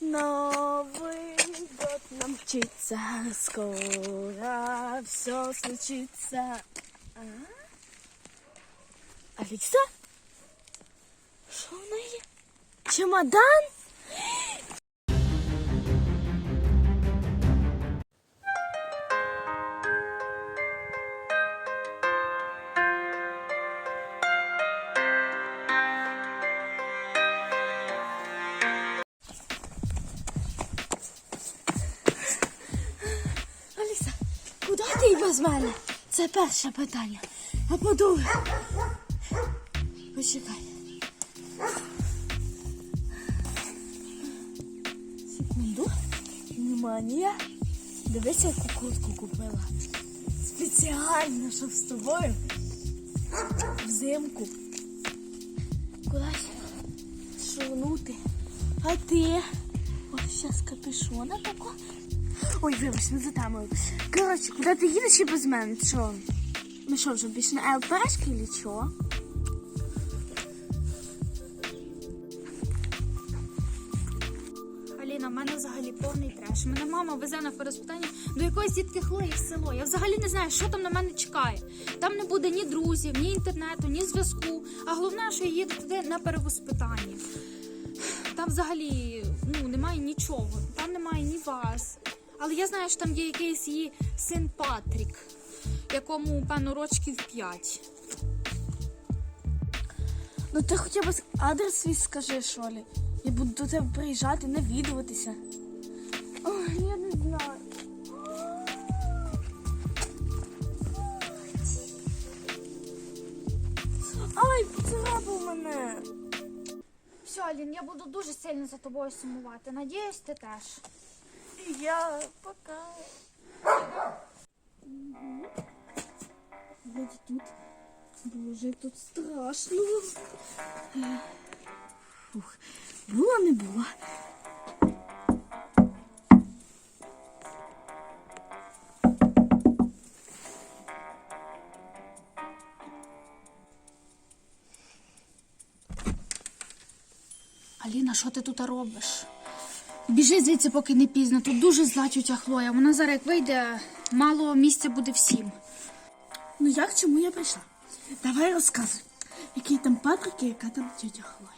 Новый год нам мчится, скоро все случится. А? Алиса? Що в неї? Чемодан? Ти мене? Це перше питання. А по-друге. Почекай. Секунду. Внимание. Дивися, яку куртку купила. Спеціально, щоб з тобою взимку кудись шурнути. А ти? Ось зараз капюшона тако. Ой, вибач, не затамую. Коротше, куди ти їдеш ще без мене? Що? Ми що, вже більше на ЛПшки чи що? Аліна, в мене взагалі повний треш. Мене мама везе на переспитання до якоїсь дітки Хлої в село. Я взагалі не знаю, що там на мене чекає. Там не буде ні друзів, ні інтернету, ні зв'язку. А головне, що я їду туди на перевоспитання. Там взагалі ну, немає нічого. Там немає ні вас. Але я знаю, що там є якийсь її син Патрік, якому, певно, рочків 5. Ну ти хоча б адрес свій скажи, що ли. Я буду до тебе приїжджати, навідуватися. Ой, я не знаю. Ай, поцарапав мене. Все, Алін, я буду дуже сильно за тобою сумувати. Надіюсь, ти теж. І я пока. Вроді тут. Боже, як тут страшно. Фух, було не було. Аліна, що ти тут робиш? Біжи звідси, поки не пізно. Тут дуже зла тютя Хлоя. Вона зараз як вийде, мало місця буде всім. Ну як чому я прийшла? Давай розказуй, який там Патрик і яка там тютя Хлоя.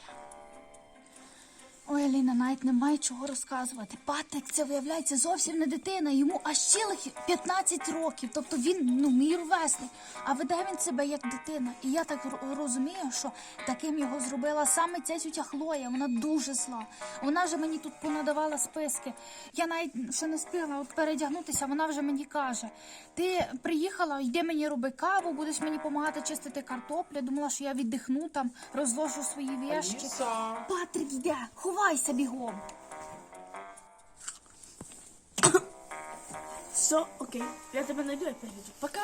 Ой, Аліна, навіть немає чого розказувати. Патрик, це виявляється зовсім не дитина, йому аж цілих 15 років. Тобто він ну мій ровесник. А веде він себе як дитина. І я так розумію, що таким його зробила саме ця тютя Хлоя. Вона дуже зла. Вона вже мені тут понадавала списки. Я навіть ще не встигла от передягнутися. Вона вже мені каже: ти приїхала, йди мені роби каву, будеш мені допомагати чистити картоплю. Думала, що я віддихну там, розложу свої вішки. Патрик йде, ховайся бігом. Все, окей, я тебе найду я приїду. Пока.